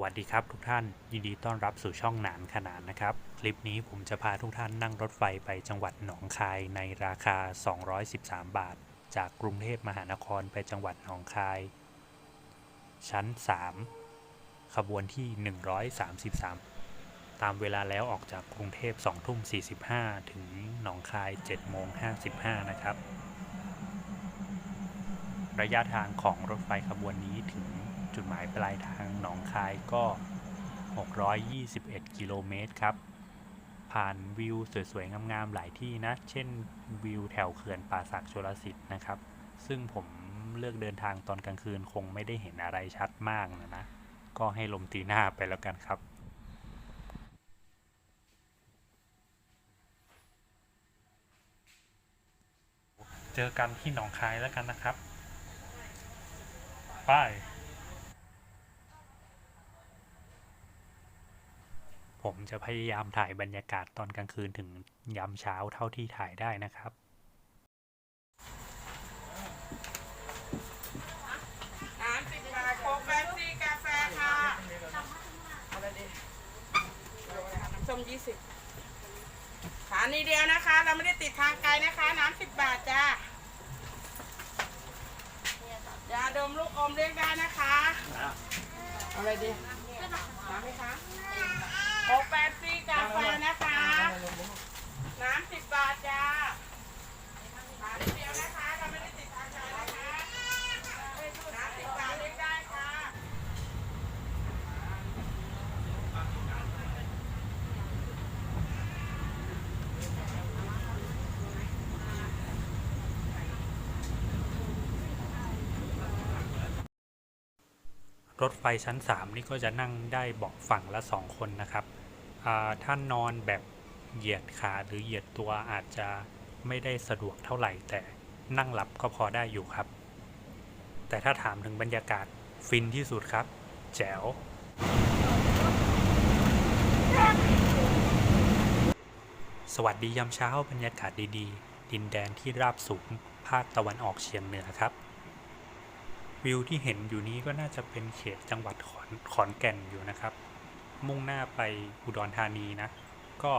สวัสดีครับทุกท่านยินดีต้อนรับสู่ช่องหนานขนานนะครับ คลิปนี้ผมจะพาทุกท่านนั่งรถไฟไปจังหวัดหนองคายในราคา 213 บาท จากกรุงเทพมหานครไปจังหวัดหนองคาย ชั้น 3 ขบวนที่ 133 ตามเวลาแล้วออกจากกรุงเทพ2ทุ่ม 45 ถึงหนองคาย7โมง55 นะครับ ระยะทางของรถไฟขบวนนี้ถึงจุดหมายปลายทาง หนองคายก็ 621 กิโลเมตรครับ ผ่านวิวสวยๆ งามๆ หลายที่นะ เช่นวิวแถวเขื่อนป่าสักชลสิทธิ์นะครับ ซึ่งผมเลือกเดินทางตอนกลางคืนคงไม่ได้เห็นอะไรชัดมากนะนะ ก็ให้ลมตีหน้าไปแล้วกันครับเจอกันที่หนองคายแล้วกันนะครับไป ผมจะพยายามถ่ายบรรยากาศตอนกลางคืนถึงยามเช้าเท่าที่ถ่ายได้นะครับน้ำสิบบาทโค้กแฟนซีกาแฟค่ะอะไรดีน้ำส้มยี่สิบสานีเดียวนะคะ เราไม่ได้ติดทางไกลนะคะ น้ำสิบบาทจ้ายาดมลูกอมเรียกได้นะคะ อะไรดีน้ำไหมคะ โค้กแฟนซี่กาแฟนะคะ น้ำสิบบาทจ้าสานีเดียวนะคะ เราไม่ได้ติดทางไกลนะคะน้ำสิบบาทเรียกได้ค่ะ รถไฟชั้น 3 นี่ก็จะนั่งได้เบาะฝั่งละ 2 คนนะครับ ท่านนอนแบบเหยียดขาหรือเหยียดตัวอาจจะไม่ได้สะดวกเท่าไหร่ แต่นั่งหลับก็พอได้อยู่ครับ แต่ถ้าถามถึงบรรยากาศฟินที่สุดครับ แจ๋ว สวัสดียามเช้าบรรยากาศดีๆ ดินแดนที่ราบสูงภาคตะวันออกเฉียงเหนือครับ วิวที่เห็นอยู่นี้ก็น่าจะเป็นเขตจังหวัดขอนขอนแก่นอยู่นะครับ มุ่งหน้าไปอุดรธานีนะ ก็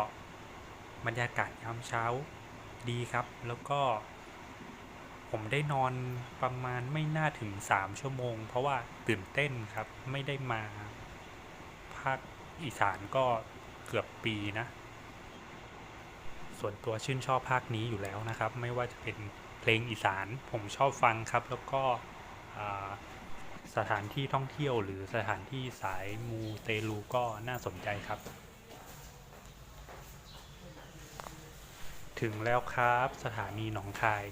บรรยากาศยามเช้าดีครับ แล้วก็ ผมได้นอนประมาณไม่น่าถึง 3 ชั่วโมง เพราะว่าตื่นเต้นครับ ไม่ได้มาภาคอีสานก็เกือบปีนะ ส่วนตัวชื่นชอบภาคนี้อยู่แล้วนะครับ ไม่ว่าจะเป็นเพลงอีสานผมชอบฟังครับ แล้วก็ สถานที่ท่องเที่ยวหรือสถานที่สายมูเตลูก็น่าสนใจครับ ถึงแล้วครับสถานีหนองคาย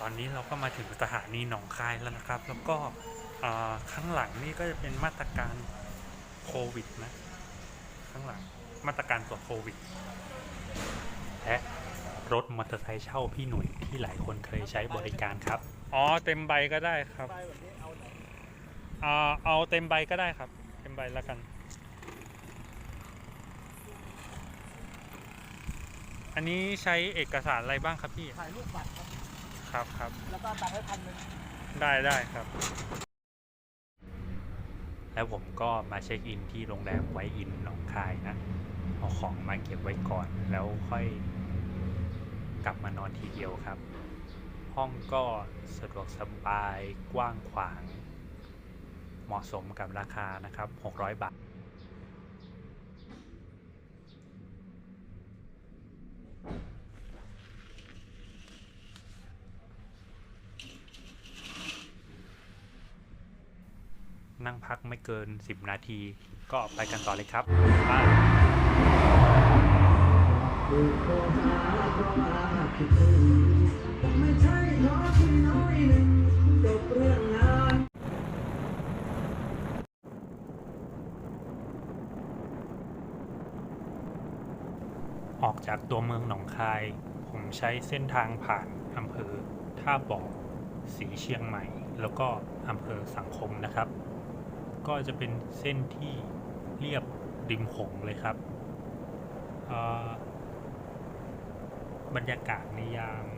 ตอนนี้เราก็มาถึงสถานีหนองคายแล้วนะครับ แล้วก็ข้างหลังนี่ก็จะเป็นมาตรการโควิดนะ ข้างหลังมาตรการตรวจโควิด และรถมอเตอร์ไซค์เช่าพี่หนุ่ยที่หลายคนเคยใช้บริการครับ อ๋อเต็มใบก็ได้ครับอ่าเอาเต็มใบก็ได้ครับ เต็มใบแล้วกัน อันนี้ใช้เอกสารอะไรบ้างครับพี่ ถ่ายรูปบัตรครับ ครับครับ แล้วก็ตัดให้พันหนึ่งได้ได้ครับ แล้วผมก็มาเช็คอินที่โรงแรมไว้อินหนองคายนะ เอาของมาเก็บไว้ก่อนแล้วค่อย กลับมานอนทีเดียวครับ ห้องก็สะดวกสบายกว้างขวาง เหมาะสมกับราคานะครับ 600 บาทนั่งพักไม่เกิน 10 นาที ก็ไปกันต่อเลยครับ ออกจากตัวเมืองหนองคาย ผมใช้เส้นทางผ่านอำเภอท่าบ่อสีเชียงใหม่ แล้วก็อำเภอสังคมนะครับ ก็จะเป็นเส้นที่เรียบริมโขงเลยครับอ่อ บรรยากาศในยาม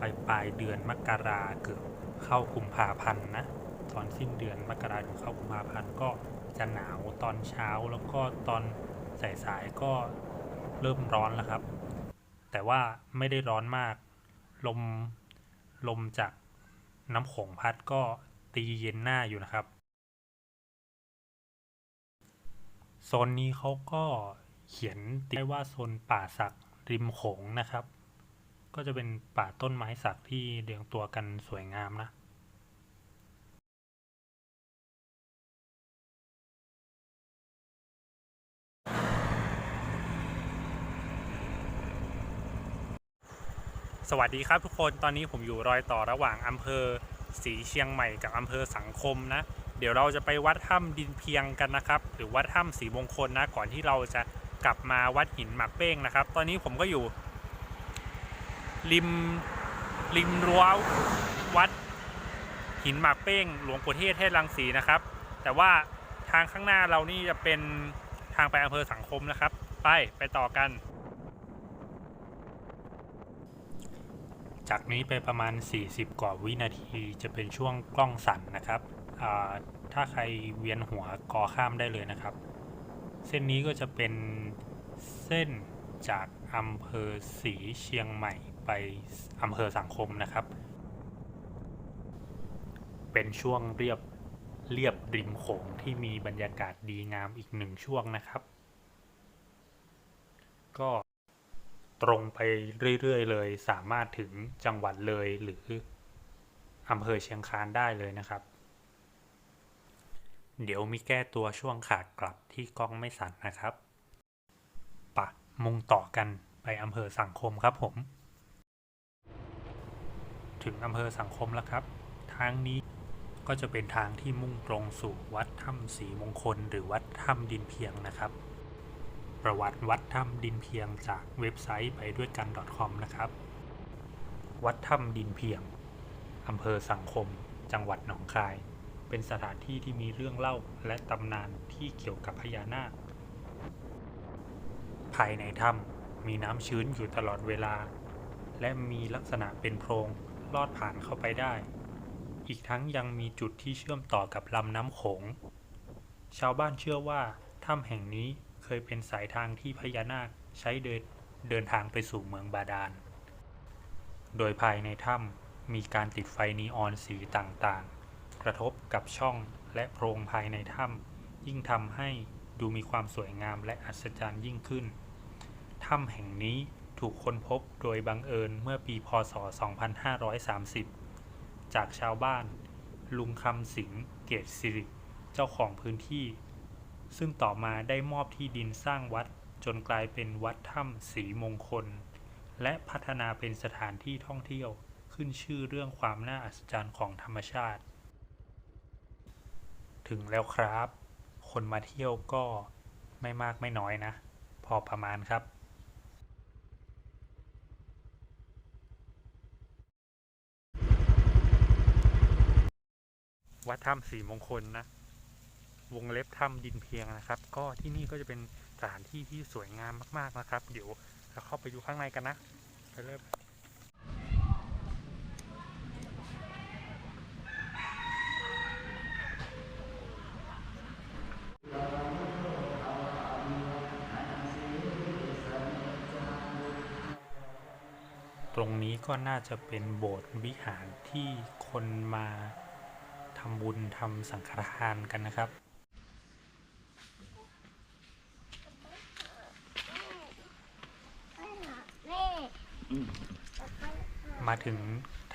ปลายปลายเดือนมกราเกือบเข้ากุมภาพันธ์นะ ตอนสิ้นเดือนมกราถึงเข้ากุมภาพันธ์ก็จะหนาวตอนเช้าแล้วก็ตอนสายๆก็เริ่มร้อนแล้วครับ แต่ว่าไม่ได้ร้อนมาก ลมลมจากน้ำโขงพัดก็ตีเย็นหน้าอยู่นะครับ โซนนี้เขาก็เขียนติดไว้ว่าโซนป่าสัก ริมโขงนะครับ ก็จะเป็นป่าต้นไม้สักที่เรียงตัวกันสวยงามนะสวัสดีครับทุกคน ตอนนี้ผมอยู่รอยต่อระหว่างอำเภอสีเชียงใหม่กับอำเภอสังคมนะ เดี๋ยวเราจะไปวัดถ้ำดินเพียงกันนะครับ หรือวัดถ้ำสีมงคลนะ ก่อนที่เราจะ กลับมาวัดหินหมากเป้งนะครับ ตอนนี้ผมก็อยู่ ริมริมรั้ววัดหินหมากเป้งหลวงปู่เทศเทศรังสีนะครับ แต่ว่าทางข้างหน้าเรานี่จะเป็นทางไปอำเภอสังคมนะครับ ไปไปต่อกัน จากนี้ไปประมาณ 40 กว่าวินาทีจะเป็นช่วงกล้องสั่นนะครับ ถ้าใครเวียนหัวกอข้ามได้เลยนะครับ เส้นนี้ก็จะเป็นเส้นจากอำเภอสีเชียงใหม่ไปอำเภอสังคมนะครับ เป็นช่วงเรียบเรียบริมโขงที่มีบรรยากาศดีงามอีกหนึ่งช่วงนะครับ ก็ตรงไปเรื่อยๆเลยสามารถถึงจังหวัดเลยหรืออำเภอเชียงคานได้เลยนะครับ เดี๋ยวมีแก้ตัวช่วงขากลับที่กล้องไม่สั่นนะครับ ปะมุ่งต่อกันไปอำเภอสังคมครับผม ถึงอำเภอสังคมแล้วครับ ทางนี้ก็จะเป็นทางที่มุ่งตรงสู่วัดถ้ำสีมงคล หรือวัดถ้ำดินเพียงนะครับ ประวัติวัดถ้ำดินเพียงจากเว็บไซต์ไปด้วยกัน .com นะครับ วัดถ้ำดินเพียงอำเภอสังคม จังหวัดหนองคาย เป็นสถานที่ที่มีเรื่องเล่าและตำนานที่เกี่ยวกับพญานาค ภายในถ้ำมีน้ำชื้นอยู่ตลอดเวลา และมีลักษณะเป็นโพรงลอดผ่านเข้าไปได้ อีกทั้งยังมีจุดที่เชื่อมต่อกับลำน้ำโขง ชาวบ้านเชื่อว่าถ้ำแห่งนี้เคยเป็นสายทางที่พญานาคใช้เดินเดินทางไปสู่เมืองบาดาล โดยภายในถ้ำมีการติดไฟนีออนสีต่างๆ กระทบกับช่องและโพรงภายในถ้ำยิ่งทำให้ดูมีความสวยงามและอัศจรรย์ยิ่งขึ้น ถ้ำแห่งนี้ถูกค้นพบโดยบังเอิญเมื่อปีพศ 2530 จากชาวบ้าน ลุงคำสิงเกตสิริ เจ้าของพื้นที่ ซึ่งต่อมาได้มอบที่ดินสร้างวัดจนกลายเป็นวัดถ้ำสีมงคล และพัฒนาเป็นสถานที่ท่องเที่ยวขึ้นชื่อเรื่องความน่าอัศจรรย์ของธรรมชาติ ถึงแล้วครับ คนมาเที่ยวก็ไม่มากไม่น้อยนะ พอประมาณครับวัดถ้ำสีมงคลนะ วงเล็บถ้ำดินเพียงนะครับ ก็ที่นี่ก็จะเป็นสถานที่ที่สวยงามมาก ๆนะครับ เดี๋ยวเราเข้าไปดูข้างในกันนะไปเลย ตรงนี้ก็น่าจะเป็นโบสถ์วิหารที่คนมาทำบุญทำสังฆทานกันนะครับมาถึง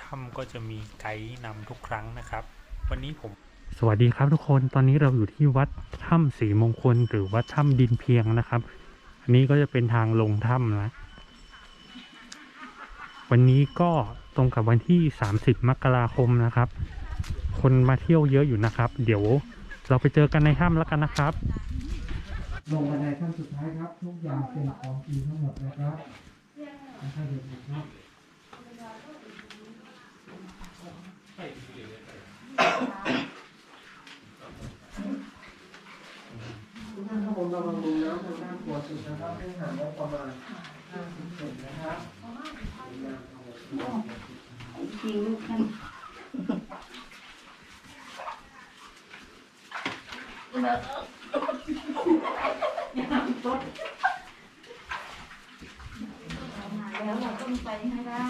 ถ้ำก็จะมีไกด์นำทุกครั้งนะครับ วันนี้ผม สวัสดีครับทุกคนตอนนี้เราอยู่ที่วัดถ้ำสีมงคลหรือวัดถ้ำดินเพียงนะครับ อันนี้ก็จะเป็นทางลงถ้ำนะ วันนี้ก็ตรงกับวันที่ 30 มกราคมนะครับ คนมาเที่ยวเยอะอยู่นะครับ เดี๋ยวเราไปเจอกันในถ้ำแล้วกันนะครับ ลงบันไดขั้นสุดท้ายครับ ทุกอย่างเป็นของจริงทั้งหมดนะครับไม่ใช่เด็กๆครับทุกท่านครับผมระวังลงน้ำทางด้านขวาสุดนะครับให้ห่างไว้ประมาณ 50เซนนะครับงลูกนั่นแล้วเราต้องไปให้ได้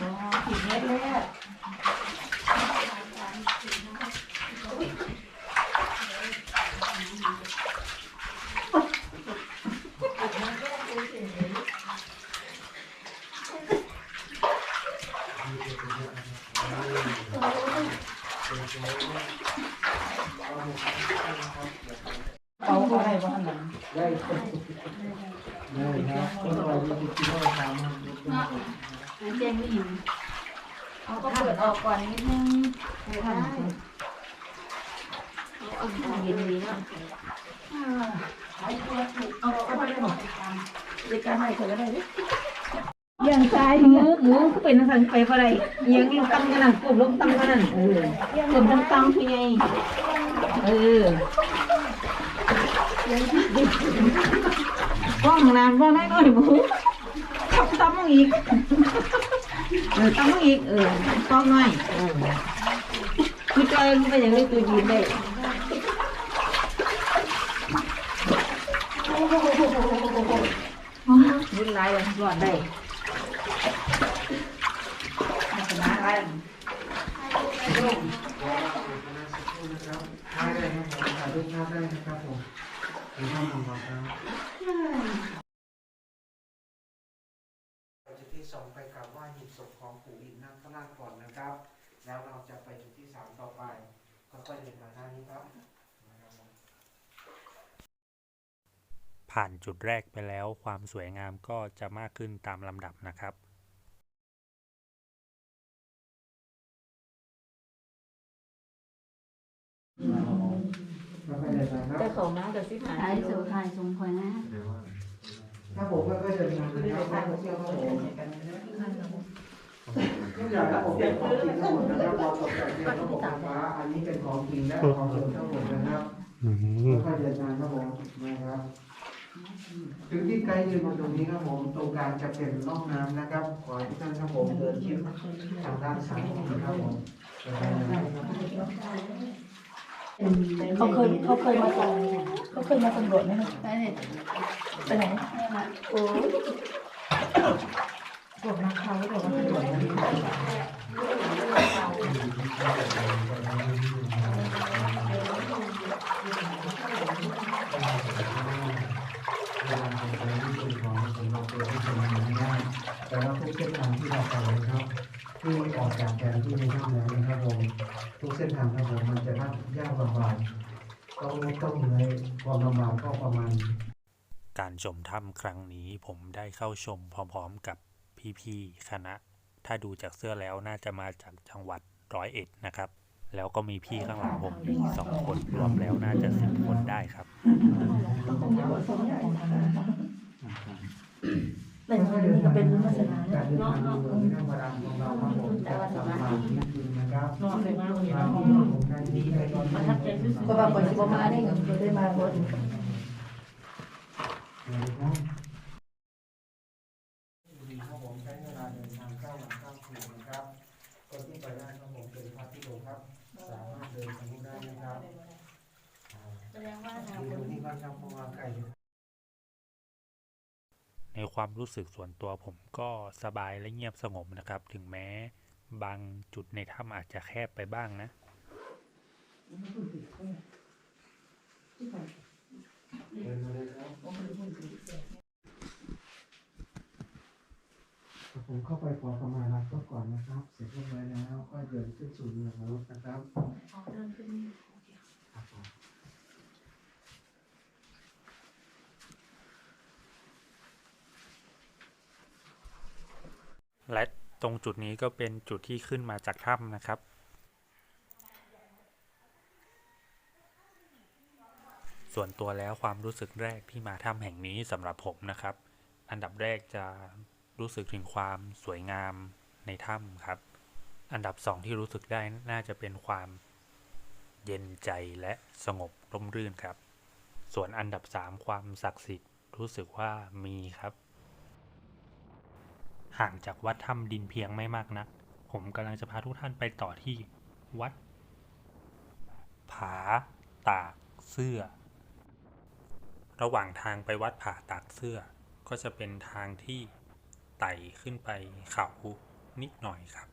อ๋อผิดเม็ดเลยอะ เอาอะไรบ้างนะ ได้ครับได้ครับคนเราที่คิดว่าสามารถ น้ำแจ้งไม่อิ่มเอา ก่อนนิดนึงได้เอาเอาเย็นดีแล้วอาเอาไปได้หมดเด็กการใหม่คนละได้เลยยังตายหมูหมูก็เป็นทางไปอะไรยังลงตั้งกันนั่นกลุ่มลงตั้งกันนั่นเออกลุ่มลงตั้งพี่ไงเออว่างนานว่างได้หน่อยหมูทับตั้มอีก เออตั้งอีกเออต้องหน่อยเออคือใจมันเป็นอย่างนี้ตัวยืนได้บุญหลายเลยรอดได้ชนะได้ถ่ายได้ครับผมถ่ายรูปภาพได้นะครับผมเป็นภาพของเราครับจุดที่สองไปกราบไหว้หีบศพของปู่อินนาคราชก่อนนะครับ แล้วเราจะไปจุดที่สามต่อไปค่อยๆเดินมาด้านนี้ครับนะครับผม ผ่านจุดแรกไปแล้วความสวยงามก็จะมากขึ้นตามลำดับนะครับค่อยๆเดินมาครับแต่เขามาแต่สิหาถ่ายสูถ่ายสมควรนะถ้าผมค่อยๆเดินมานะครับท่องเที่ยวครับผมทุกอย่างครับผมเป็นของจริงทั้งหมดนะครับเราตกแต่งเป็นระบบไฟฟ้าอันนี้เป็นของจริงและของเดิมทั้งหมดนะครับค่อยๆเดินทางครับผมนะครับ ถึงที่ไกด์ยืนมาตรงนี้ครับผม ตรงกลางจะเป็นร่องน้ำนะครับ ขอให้ทุกท่านครับผมเดินชิดทางด้านซ้ายของครับผมเขาเคยเขาเคยมาสำเขาเคยมาสำรวจไหมคะไปไปไหนนี่แหละโอ้ยพวกนักข่าวบอกว่าสำรวจนะ เวลาผมไปที่เป็นของ ผมเราเปิดให้ชมกันไม่ได้แต่ว่าทุกเส้นทางที่เราไปนะครับที่ออกจากแผนที่ในถ้ำแล้วนะครับผมทุกเส้นทางครับผมมันจะยากลำบากต้องต้องเหนื่อยความลำบากก็ประมาณ การชมถ้ำครั้งนี้ผมได้เข้าชมพร้อมๆกับพี่ๆคณะ ถ้าดูจากเสื้อแล้วน่าจะมาจากจังหวัดร้อยเอ็ดนะครับ แล้วก็มีพี่ข้างหลังผมอีกสองคนรวมแล้วน่าจะสิบคนได้ครับ เป็นเป็นลักษณะการเป็นทางดูเนาเนาครับผมจะสำคัญนิดนึงนะครับนอนเลยมาเนาะเนาะที่ผมได้ดีได้ตอนนี้นะครับก็บาคนที่มาได้เงินก็ได้มาคน ครับผมใช้เวลาเดินทางเก้าวันเก้าคืนนะครับคนที่ไปได้ครับผมเป็นพระที่ลงครับ สามารถเดินทะลุได้นะครับ แสดงว่าเรา ดูตรงนี้ก็ช่างเพราะว่าไกลอยู่ ในความ รู้สึกส่วนตัวผมก็สบายและเงียบสงบนะครับ ถึงแม้บางจุดในถ้ำอาจจะแคบไปบ้างนะผมเข้าไปขอขมาลาก็ก่อนนะครับ เสร็จเรียบร้อยแล้วก็เดินขึ้นสู่เรือรถนะครับครับ และตรงจุดนี้ก็เป็นจุดที่ขึ้นมาจากถ้ำนะครับ ส่วนตัวแล้วความรู้สึกแรกที่มาถ้ำแห่งนี้สำหรับผมนะครับ อันดับแรกจะรู้สึกถึงความสวยงามในถ้ำครับ อันดับสองที่รู้สึกได้น่าจะเป็นความเย็นใจและสงบร่มรื่นครับ ส่วนอันดับ3ความศักดิ์สิทธิ์รู้สึกว่ามีครับ ห่างจากวัดถ้ำดินเพียงไม่มากนัก ผมกำลังจะพาทุกท่านไปต่อที่วัด ผา ตากเสื้อ ระหว่างทางไปวัดผาตากเสื้อ ก็จะเป็นทางที่ไต่ขึ้นไปเขานิดหน่อยครับ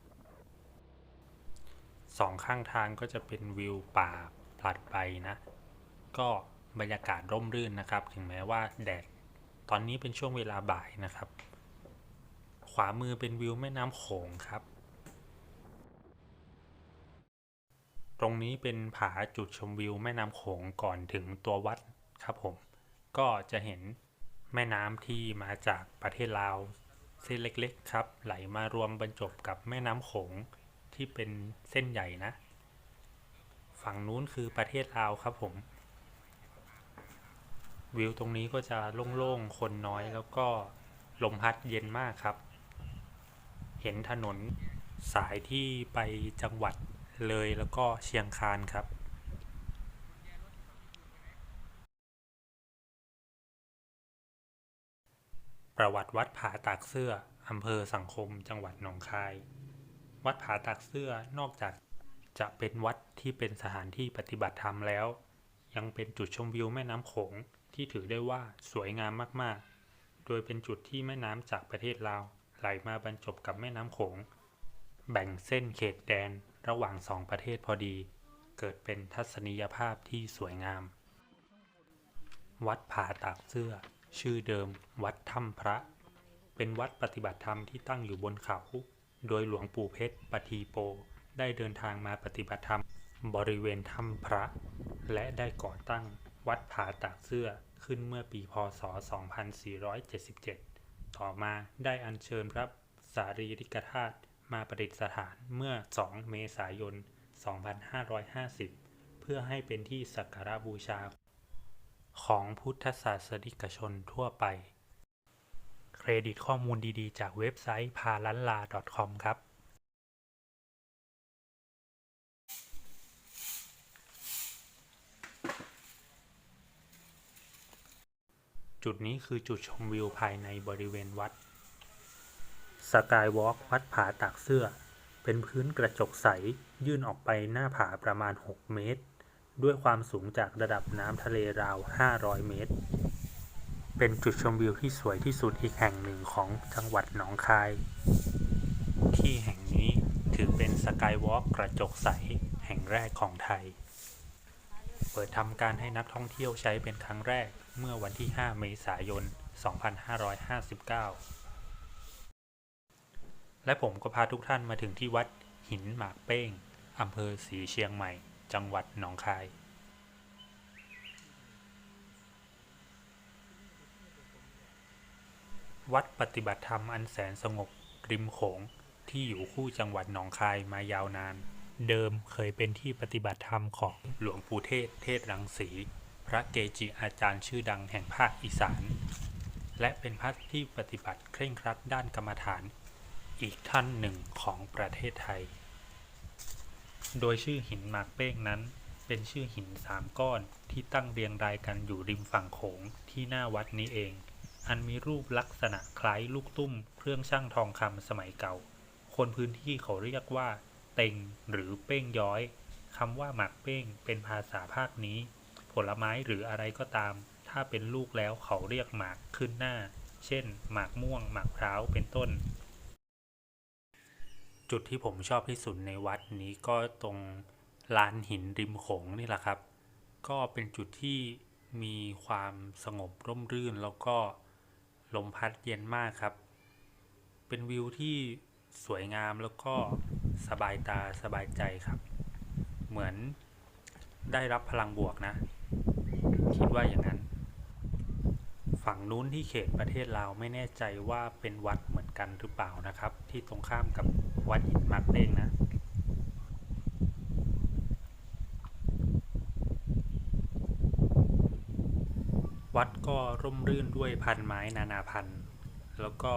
สองข้างทางก็จะเป็นวิวป่าผลัดไปนะ ก็บรรยากาศร่มรื่นนะครับ ถึงแม้ว่าแดดตอนนี้เป็นช่วงเวลาบ่ายนะครับ วามือเป็นวิวแม่น้ำโขงครับ ตรงนี้เป็นผาจุดชมวิวแม่น้ำโขงก่อนถึงตัววัดครับผม ก็จะเห็นแม่น้ำที่มาจากประเทศลาวเส้นเล็กๆครับ ไหลมารวมบรรจบกับแม่น้ำโขงที่เป็นเส้นใหญ่นะ ฝั่งนู้นคือประเทศลาวครับผม วิวตรงนี้ก็จะโล่งๆ คนน้อยแล้วก็ลมพัดเย็นมากครับ เห็นถนนสายที่ไปจังหวัดเลยแล้วก็เชียงคานครับประวัติวัดผาตากเสื้อ อำเภอสังคม จังหวัดหนองคาย วัดผาตากเสื้อ นอกจากจะเป็นวัดที่เป็นสถานที่ปฏิบัติธรรมแล้ว ยังเป็นจุดชมวิวแม่น้ำโขงที่ถือได้ว่าสวยงามมาก ๆ โดยเป็นจุดที่แม่น้ำจากประเทศลาว ไหลมาบรรจบกับแม่น้ำโขง แบ่งเส้นเขตแดนระหว่างสองประเทศพอดี เกิดเป็นทัศนียภาพที่สวยงาม วัดผาตากเสื้อ ชื่อเดิม วัดถ้ำพระ เป็นวัดปฏิบัติธรรมที่ตั้งอยู่บนเขา โดยหลวงปู่เพชรปทีโป ได้เดินทางมาปฏิบัติธรรมบริเวณถ้ำพระ และได้ก่อตั้งวัดผาตากเสื้อขึ้นเมื่อปีพศ 2477 ต่อมาได้อัญเชิญพระสารีริกธาตุมาประดิษฐานเมื่อ 2 เมษายน 2550 เพื่อให้เป็นที่สักการะบูชา ของพุทธศาสนิกชนทั่วไป เครดิตข้อมูลดีๆ จากเว็บไซต์พาลันลา .com ครับ จุดนี้คือจุดชมวิวภายในบริเวณวัด สกายวอล์กวัดผาตากเสื้อ เป็นพื้นกระจกใส ยื่นออกไปหน้าผาประมาณ 6 เมตร ด้วยความสูงจากระดับน้ำทะเลราว 500 เมตร เป็นจุดชมวิวที่สวยที่สุดอีกแห่งหนึ่งของจังหวัดหนองคาย ที่แห่งนี้ถือเป็นสกายวอล์กกระจกใสแห่งแรกของไทย ปิดทำการให้นักท่องเที่ยวใช้เป็นครั้งแรกเมื่อวันที่ 5 เมษายน 2559 และผมก็พาทุกท่านมาถึงที่วัดหินหมากเป้งอำเภอสีเชียงใหม่ จังหวัดหนองคาย วัดปฏิบัติธรรมอันแสนสงบริมโขงที่อยู่คู่จังหวัดหนองคายมายาวนาน เดิมเคยเป็นที่ปฏิบัติธรรมของหลวงปู่เทศ เทศรังสี พระเกจิอาจารย์ชื่อดังแห่งภาคอีสาน และเป็นพระที่ปฏิบัติเคร่งครัดด้านกรรมฐาน อีกท่านหนึ่งของประเทศไทย โดยชื่อหินหมากเป้งนั้น เป็นชื่อหินสามก้อนที่ตั้งเรียงรายกันอยู่ริมฝั่งโขงที่หน้าวัดนี้เอง อันมีรูปลักษณะคล้ายลูกตุ้มเครื่องช่างทองคำสมัยเก่า คนพื้นที่เขาเรียกว่า เต็งหรือเป้งย้อยคำว่าหมากเป้งเป็นภาษาภาคนี้ ผลไม้หรืออะไรก็ตาม ถ้าเป็นลูกแล้วเขาเรียกหมากขึ้นหน้า เช่น หมากม่วง หมากพร้าวเป็นต้น จุดที่ผมชอบที่สุดในวัดนี้ก็ตรงลานหินริมโขงนี่แหละครับ ก็เป็นจุดที่มีความสงบร่มรื่นแล้วก็ลมพัดเย็นมากครับ เป็นวิวที่สวยงามแล้วก็ สบายตาสบายใจครับ เหมือนได้รับพลังบวกนะ คิดว่าอย่างนั้น ฝั่งนู้นที่เขตประเทศลาวไม่แน่ใจว่าเป็นวัดเหมือนกันหรือเปล่านะครับ ที่ตรงข้ามกับวัดหินมากเด้งนะวัดก็ร่มรื่นด้วยพันไม้นานาพันธุ์ แล้วก็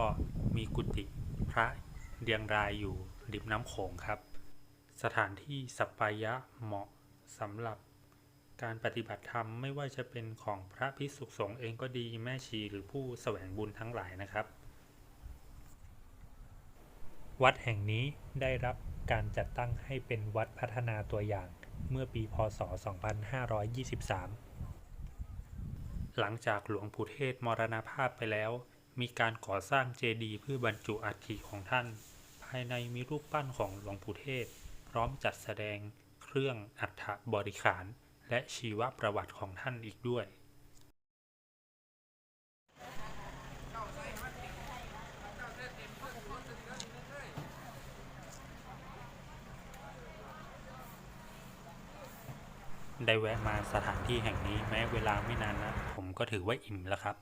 มีกุฏิพระเรียงรายอยู่ ริมน้ำโขงครับ สถานที่สัปปายะเหมาะสำหรับการปฏิบัติธรรมไม่ว่าจะเป็นของพระภิกษุสงฆ์เองก็ดีแม่ชีหรือผู้แสวงบุญทั้งหลายนะครับ วัดแห่งนี้ได้รับการจัดตั้งให้เป็นวัดพัฒนาตัวอย่างเมื่อปีพศ 2523 หลังจากหลวงปู่เทศมรณภาพไปแล้ว มีการก่อสร้างเจดีย์เพื่อบรรจุอัฐิของท่านายในมีรูปปั้นของหลวงปู่เทศ พร้อมจัดแสดงเครื่องอัฐบริขาร และชีวประวัติของท่านอีกด้วยได้แวะมาสถานที่แห่งนี้แม้เวลาไม่นานนะ ผมก็ถือว่าอิ่มแล้วครับ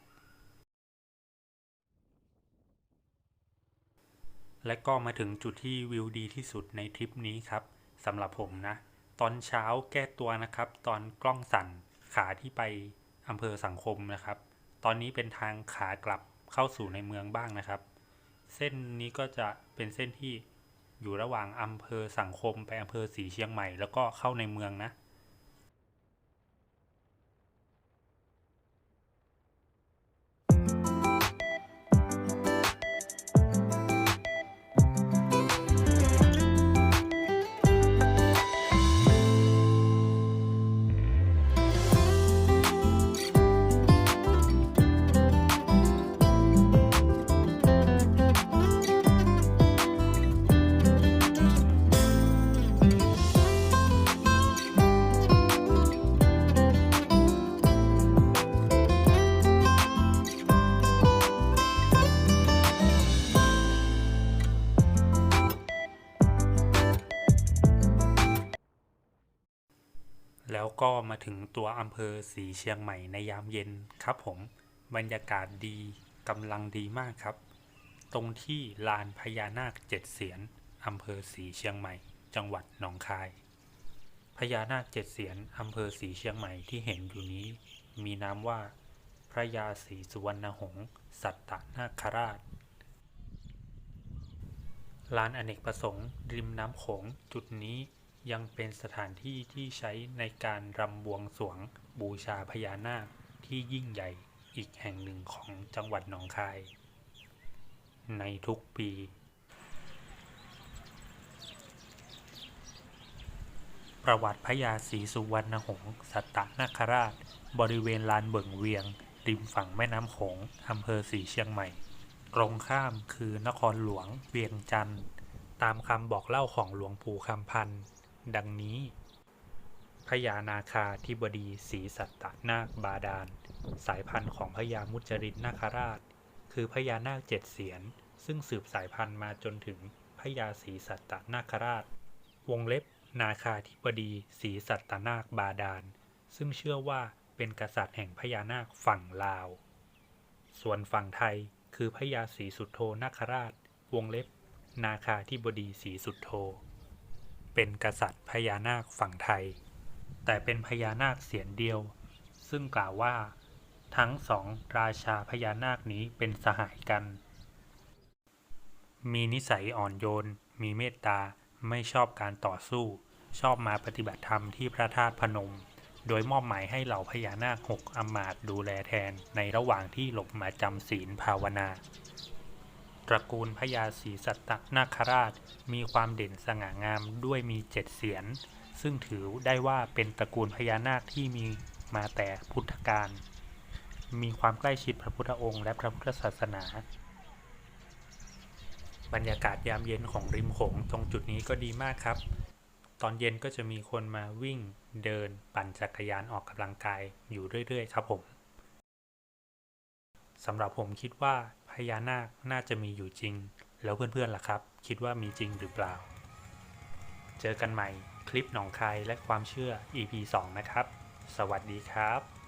และก็มาถึงจุดที่วิวดีที่สุดในทริปนี้ครับสำหรับผมนะ ตอนเช้าแก้ตัวนะครับ ตอนกล้องสั่นขาที่ไปอำเภอสังคมนะครับ ตอนนี้เป็นทางขากลับเข้าสู่ในเมืองบ้างนะครับ เส้นนี้ก็จะเป็นเส้นที่อยู่ระหว่างอำเภอสังคมไปอำเภอสีเชียงใหม่ แล้วก็เข้าในเมืองนะ ถึงตัวอำเภอสีเชียงใหม่ในยามเย็นครับผม บรรยากาศดีกำลังดีมากครับ ตรงที่ลานพญานาคเจ็ดเสียนอำเภอสีเชียงใหม่ จังหวัดหนองคาย พญานาคเจ็ดเสียนอำเภอสีเชียงใหม่ที่เห็นอยู่นี้ มีนามว่าพระยาศรีสุวรรณหงษ์สัตตนาคราชลานอเนกประสงค์ ริมน้ำโขงจุดนี้ ยังเป็นสถานที่ที่ใช้ในการรำบวงสรวงบูชาพญานาคที่ยิ่งใหญ่อีกแห่งหนึ่งของจังหวัดหนองคาย ในทุกปี ประวัติพระยาศรีสุวรรณหงษ์สัตตนาคราช บริเวณลานเบิ่งเวียง ริมฝั่งแม่น้ำโขงอำเภอสีเชียงใหม่ ตรงข้ามคือนครหลวงเวียงจันทร์ตามคำบอกเล่าของหลวงปู่คำพันธ์ ดังนี้ พญานาคาธิบดีศรีสัตตนาคบาดาล สายพันธุ์ของพญามุจรินนาคราช คือพญานาคเจ็ดเสียน ซึ่งสืบสายพันธุ์มาจนถึงพญาศรีสัตตนาคราช วงเล็บ นาคาธิบดีศรีสัตนาคบาดาล ซึ่งเชื่อว่าเป็นกษัตริย์แห่งพญานาคฝั่งลาว ส่วนฝั่งไทยคือพญาศรีสุโธนาคราช วงเล็บ นาคาธิบดีศรีสุโธ เป็นกษัตริย์พญานาคฝั่งไทย แต่เป็นพญานาคเสียนเดียว ซึ่งกล่าวว่า ทั้งสองราชาพญานาคนี้เป็นสหายกัน มีนิสัยอ่อนโยน มีเมตตาไม่ชอบการต่อสู้ ชอบมาปฏิบัติธรรมที่พระธาตุพนม โดยมอบหมายให้เหล่าพญานาคหกอมาตดูแลแทนในระหว่างที่หลบมาจำศีลภาวนา ตระกูลพญาศรีสัตตนาคราช มีความเด่นสง่างามด้วยมีเจ็ดเสียน ซึ่งถือได้ว่าเป็นตระกูลพญานาคที่มีมาแต่พุทธกาลมีความใกล้ชิดพระพุทธองค์และพระพุทธศาสนา บรรยากาศยามเย็นของริมโขงตรงจุดนี้ก็ดีมากครับ ตอนเย็นก็จะมีคนมาวิ่งเดินปั่นจักรยานออกกำลังกายอยู่เรื่อย ๆ ครับผมสำหรับผมคิดว่า พญานาคน่าจะมีอยู่จริง แล้วเพื่อนๆล่ะครับ คิดว่ามีจริงหรือเปล่า เจอกันใหม่คลิปหนองคายและความเชื่อ EP 2 นะครับ สวัสดีครับ